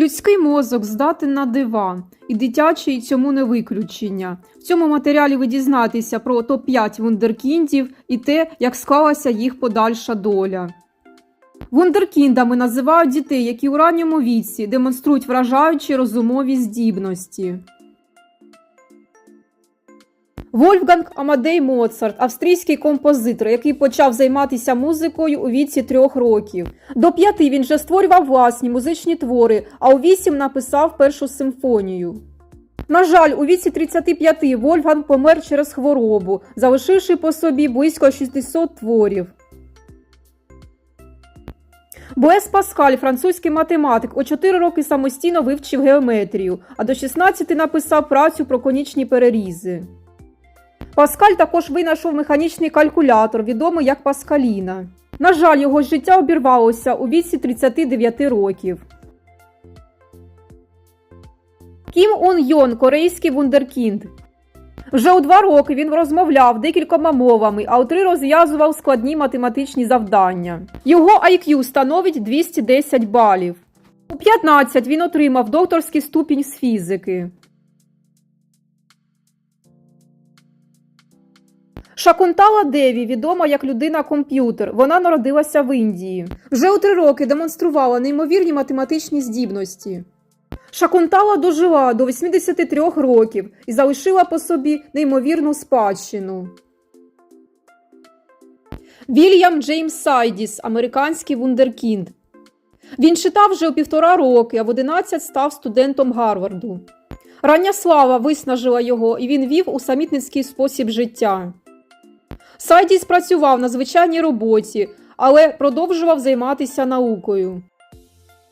Людський мозок здатен на дива, і дитячий цьому не виключення. В цьому матеріалі ви дізнаєтеся про топ-5 вундеркіндів і те, як склалася їх подальша доля. Вундеркіндами називають дітей, які у ранньому віці демонструють вражаючі розумові здібності. Вольфганг Амадей Моцарт, австрійський композитор, який почав займатися музикою у віці трьох років. До п'яти він вже створював власні музичні твори, а у вісім написав першу симфонію. На жаль, у віці 35 Вольфганг помер через хворобу, залишивши по собі близько 600 творів. Блес Паскаль, французький математик, у 4 роки самостійно вивчив геометрію, а до 16 написав працю про конічні перерізи. Паскаль також винайшов механічний калькулятор, відомий як Паскаліна. На жаль, його життя обірвалося у віці 39 років. Кім Ун Йон, корейський вундеркінд. Вже у два роки він розмовляв декількома мовами, а у три розв'язував складні математичні завдання. Його IQ становить 210 балів. У 15 він отримав докторський ступінь з фізики. Шакунтала Деві відома як людина-комп'ютер. Вона народилася в Індії. Вже у три роки демонструвала неймовірні математичні здібності. Шакунтала дожила до 83 років і залишила по собі неймовірну спадщину. Вільям Джеймс Сайдіс, американський вундеркінд. Він читав вже у півтора роки, а в 11 став студентом Гарварду. Рання слава виснажила його, і він вів усамітницький спосіб життя. Сайдіс спрацював на звичайній роботі, але продовжував займатися наукою.